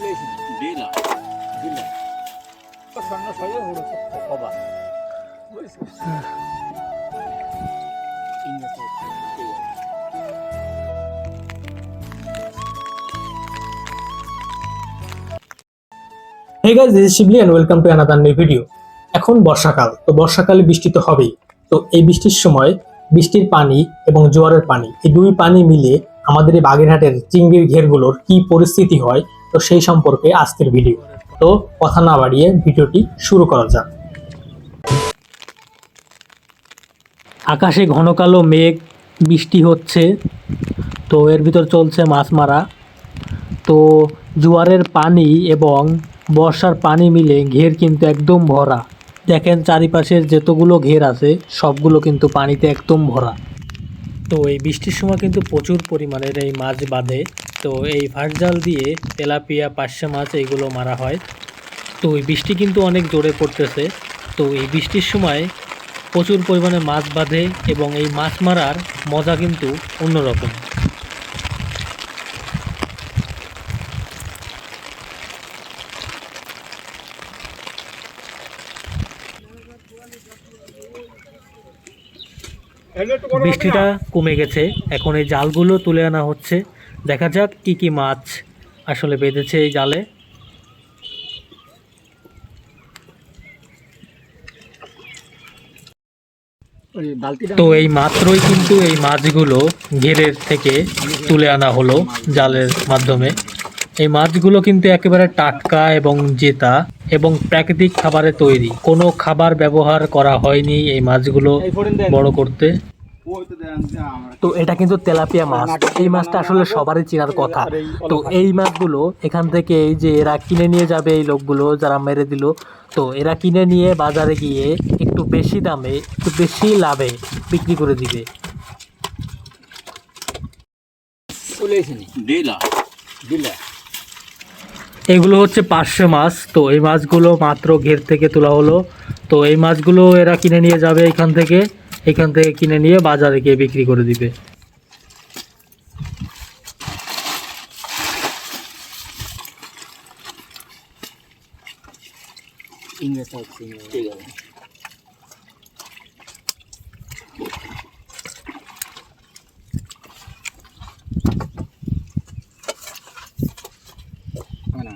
দিলা দিলে তো স্বর্ণ সয়ে হলো কবা বুঝছিস hey guys this Shibli and welcome to another new video এখন বর্ষাকাল তো বর্ষাকালে বৃষ্টি তো হবেই। তো এই বৃষ্টির সময় বৃষ্টির পানি এবং জোয়ারের পানি এই দুই পানি মিলে আমাদের এই বাগেরহাটের চিংড়ির ঘেরগুলোর কি পরিস্থিতি হয় তো সেই সম্পর্কে আজকের ভিডিও তো কথা না বাড়িয়ে ভিডিওটি শুরু করা যাক। আকাশে ঘন কালো মেঘ, বৃষ্টি হচ্ছে, তো এর ভিতর চলছে মাছ মারা। তো জোয়ারের পানি এবং বর্ষার পানি মিলে ঘের কিন্তু একদম ভরা। দেখেন চারিপাশের যতগুলো ঘের আছে, সবগুলো কিন্তু পানিতে একদম ভরা। তো এই বৃষ্টির সময় কিন্তু প্রচুর পরিমাণের এই মাছ বাঁধে। তো এই ফাঁস জাল দিয়ে তেলাপিয়া, পার্শে মাছ এইগুলো মারা হয়। তো এই বৃষ্টি কিন্তু অনেক জোরে পড়তেছে। তো এই বৃষ্টির সময় প্রচুর পরিমাণে মাছ বাঁধে এবং এই মাছ মারার মজা কিন্তু অন্যরকম। বৃষ্টিটা কমে গেছে। এখন এই জালগুলো তুলে আনা হচ্ছে। দেখা যাক কি কি মাছ আসলে বেঁধেছে এই জালে। তো এই মাত্রই কিন্তু এই মাছগুলো ঘেরের থেকে তুলে আনা হলো জালের মাধ্যমে। এই মাছগুলো কিন্তু একেবারে টাটকা এবং জেতা এবং প্রাকৃতিক খাবারে তৈরি। কোনো খাবার ব্যবহার করা হয়নি এই মাছগুলো বড় করতে। তো এটা কিন্তু তেলাপিয়া মাছ। এই মাছটা আসলে সবারই চেনার কথা। তো এই মাছগুলো এখান থেকে এই যে এরা কিনে নিয়ে যাবে এই লোকগুলো যারা মেরে দিল তো এরা কিনে নিয়ে বাজারে গিয়ে একটু বেশি দামে একটু বেশি লাভে বিক্রি করে দিবে। এগুলো হচ্ছে পার্শে মাছ তো এই মাছগুলো মাত্র ঘের থেকে তোলা হলো। তো এই মাছগুলো এরা কিনে নিয়ে যাবে এখান থেকে। এখান থেকে কিনে নিয়ে বাজারে গিয়ে বিক্রি করে দিবে। ইংরেজি ঠিক আছে না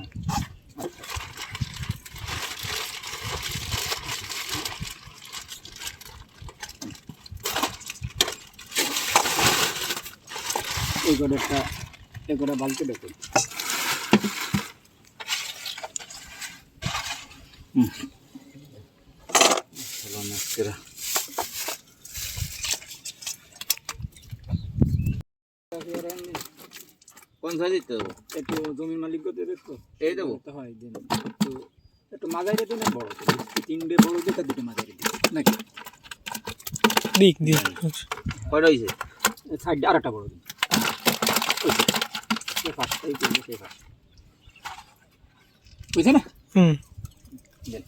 এই করে একটা এই করে বালতি দেখুন চলো কোন সাইজ দিতে দেবো? একটু জমির মালিক দেবে তো। এই দেবো? হয় দিন। একটু একটু মাঝারি দিন বড়। তিনটে বড় দিতে দুটো মাঝারি দিন নাকি? দিক দিক। কয়টা হয়েছে আর একটা বড় দিন। এই সেই ফার্স্ট বুঝছে না হুম দেন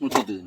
মুছে দিন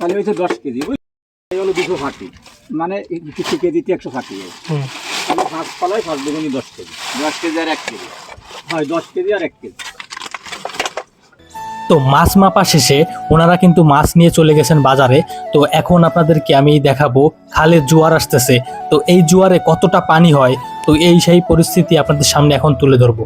তাহলে হয়েছে দশ কেজি এই হলো দুশো ফাটি মানে কিছু কেজিতে একশো তাহলে পাঁচ পালায় পাঁচ দুগুনি দশ কেজি। দশ কেজি আর এক কেজি। হয় দশ কেজি আর এক কেজি। তো মাছ মাপা শেষে ওনারা কিন্তু মাছ নিয়ে চলে গেছেন বাজারে। তো এখন আপনাদেরকে আমি দেখাবো খালে জোয়ার আসতেছে। তো এই জোয়ারে কতটা পানি হয়? তো এই সেই পরিস্থিতি আপনাদের সামনে এখন তুলে ধরবো।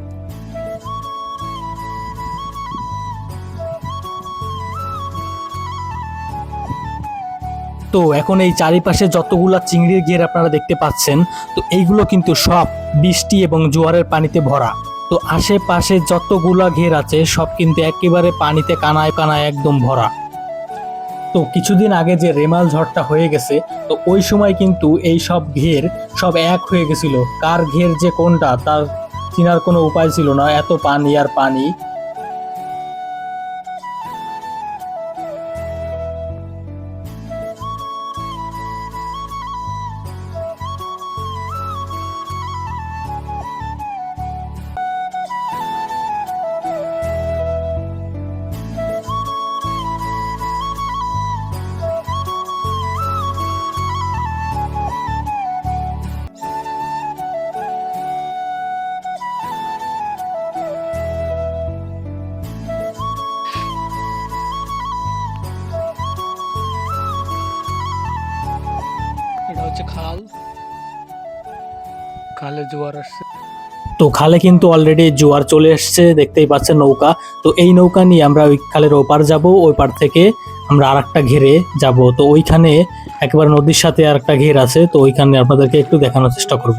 তো এখন এই চারিপাশে যতগুলা চিংড়ির ঘের আপনারা দেখতে পাচ্ছেন, তো এইগুলো কিন্তু সব বৃষ্টি এবং জোয়ারের পানিতে ভরা। তো আশেপাশে যতগুলা ঘের আছে, সব কিন্তু একেবারে পানিতে কানায় কানায় একদম ভরা। তো কিছুদিন আগে যে রেমাল ঝড়টা হয়ে গেছে, তো ওই সময় কিন্তু এই সব ঘের সব এক হয়ে গেছিল। কার ঘের যে কোনটা, তার চিনার কোনো উপায় ছিল না। এত পানি আর পানি খালে জোয়ার আসছে। তো খালে কিন্তু অলরেডি জোয়ার চলে এসছে, দেখতেই পাচ্ছেন নৌকা। তো এই নৌকা নিয়ে আমরা ওই খালের ওপার যাব, ওই পার থেকে আমরা আর একটা ঘেরে যাব। তো ওইখানে একবার নদীর সাথে আর একটা ঘের আছে, তো ওইখানে আপনাদেরকে একটু দেখানোর চেষ্টা করব।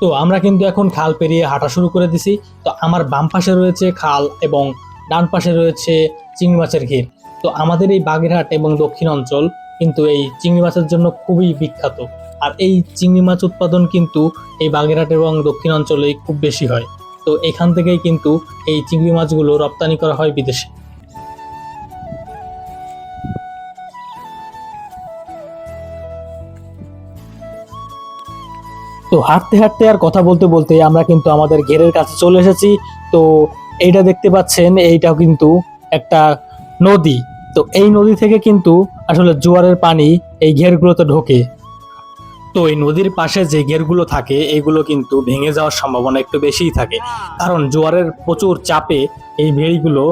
তো আমরা কিন্তু এখন খাল পেরিয়ে হাঁটা শুরু করে দিছি। তো আমার বাম পাশে রয়েছে খাল এবং ডান পাশে রয়েছে চিংড়ি মাছের ঘের। তো আমাদের এই বাগেরহাট এবং দক্ষিণ অঞ্চল কিন্তু এই চিংড়ি মাছের জন্য খুবই বিখ্যাত। আর এই চিংড়ি মাছ উৎপাদন কিন্তু এই বাগেরহাট এবং দক্ষিণ অঞ্চলে খুব বেশি হয়। তো এখান থেকেই কিন্তু এই চিংড়ি মাছগুলো রপ্তানি করা হয় বিদেশে। তো হাঁটতে হাঁটতে আর কথা বলতে বলতে আমরা কিন্তু আমাদের ঘেরের কাছে চলে এসেছি। তো এইটা দেখতে পাচ্ছেন, এইটাও কিন্তু একটা নদী। তো এই নদী থেকে কিন্তু আসলে জোয়ারের পানি এই ঘেরগুলোতে ঢোকে। তো এই নদীর পাশে যে ঘেরগুলো থাকে এইগুলো কিন্তু ভেঙে যাওয়ার সম্ভাবনা একটু বেশিই থাকে। কারণ জোয়ারের প্রচুর চাপে এই ভেড়িগুলো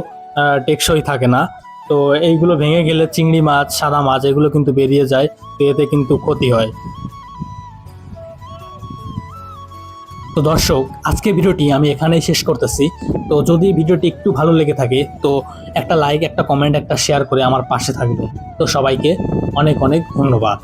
টেকসই থাকে না। তো এইগুলো ভেঙে গেলে চিংড়ি মাছ, সাদা মাছ, এগুলো কিন্তু বেরিয়ে যায়। তো এতে কিন্তু ক্ষতি হয়। তো দর্শক আজকে ভিডিওটি আমি এখানেই শেষ করতেছি। তো যদি ভিডিওটি একটু ভালো লেগে থাকে, তো একটা লাইক একটা কমেন্ট একটা শেয়ার করে আমার পাশে থাকবে তো সবাইকে অনেক অনেক ধন্যবাদ।